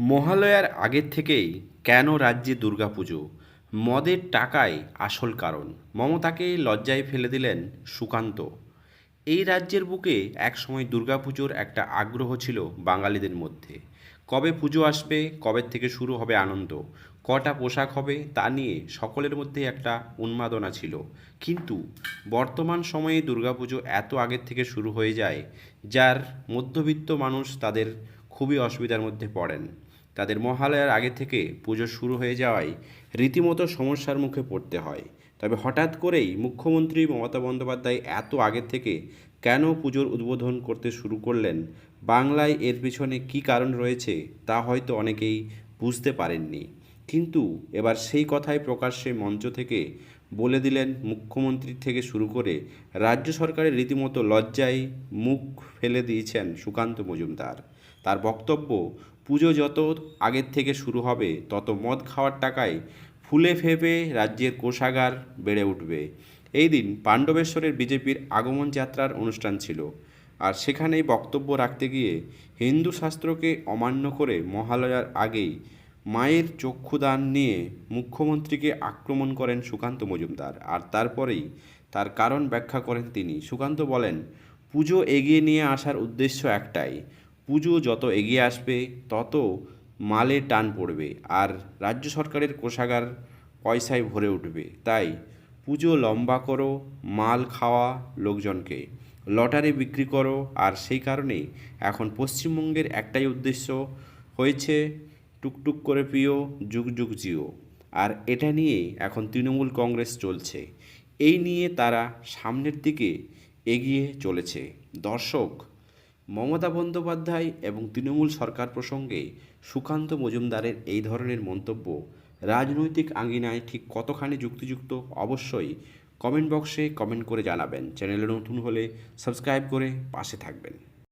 মহালয়ার আগের থেকেই কেন রাজ্যে দুর্গাপুজো? মদের টাকায় আসল কারণ। মমতাকে লজ্জায় ফেলে দিলেন সুকান্ত। এই রাজ্যের বুকে একসময় দুর্গাপুজোর একটা আগ্রহ ছিল বাঙালিদের মধ্যে। কবে পুজো আসবে, কবে থেকে শুরু হবে আনন্দ, কটা পোশাক হবে তা নিয়ে সকলের মধ্যে একটা উন্মাদনা ছিল। কিন্তু বর্তমান সময়ে দুর্গাপুজো এত আগের থেকে শুরু হয়ে যায়, যার মধ্যবিত্ত মানুষ তাদের খুবই অসুবিধার মধ্যে পড়েন। তাদের মহালয়ার আগে থেকে পুজো শুরু হয়ে যাওয়ায় রীতিমতো সমস্যার মুখে পড়তে হয়। তবে হঠাৎ করেই মুখ্যমন্ত্রী মমতা বন্দ্যোপাধ্যায় এত আগে থেকে কেন পুজোর উদ্বোধন করতে শুরু করলেন? বাংলায় এর পিছনে কি কারণ রয়েছে তা হয়তো অনেকেই বুঝতে পারেননি। কিন্তু এবার সেই কথাই প্রকাশ্যে মঞ্চ থেকে বলে দিলেন মুখ্যমন্ত্রী থেকে শুরু করে রাজ্য সরকারের রীতিমতো লজ্জায় মুখ ফেলে দিয়েছেন সুকান্ত মজুমদার। তার বক্তব্য, পুজো যত আগের থেকে শুরু হবে, তত মদ খাওয়ার টাকায় ফুলে ফেপে রাজ্যের কোষাগার বেড়ে উঠবে। এই দিন পাণ্ডবেশ্বরের বিজেপির আগমন যাত্রার অনুষ্ঠান ছিল। আর সেখানেই বক্তব্য রাখতে গিয়ে হিন্দু শাস্ত্রকে অমান্য করে মহালয়ার আগেই মায়ের চক্ষুদান নিয়ে মুখ্যমন্ত্রীকে আক্রমণ করেন সুকান্ত মজুমদার। আর তারপরেই তার কারণ ব্যাখ্যা করেন তিনি। সুকান্ত বলেন, পুজো এগিয়ে নিয়ে আসার উদ্দেশ্য একটাই। পুজো যত এগিয়ে আসবে, তত মালে টান পড়বে। আর রাজ্য সরকারের কোষাগার পয়সায় ভরে উঠবে। তাই পুজো লম্বা করো, মাল খাওয়া লোকজনকে। লটারি বিক্রি করো। আর সেই কারণেই এখন পশ্চিমবঙ্গের একটাই উদ্দেশ্য হয়েছে টুকটুক করে পিও যুগ যুগ জিও। আর এটা নিয়ে এখন তৃণমূল কংগ্রেস চলছে। এই নিয়ে তারা সামনের দিকে এগিয়ে চলেছে। দর্শক, মমতা বন্দ্যোপাধ্যায় এবং তৃণমূল সরকার প্রসঙ্গে সুকান্ত মজুমদারের এই ধরনের মন্তব্য রাজনৈতিক আঙ্গিনায় ঠিক কতখানি যুক্তিযুক্ত অবশ্যই কমেন্ট বক্সে কমেন্ট করে জানাবেন। চ্যানেলে নতুন হলে সাবস্ক্রাইব করে পাশে থাকবেন।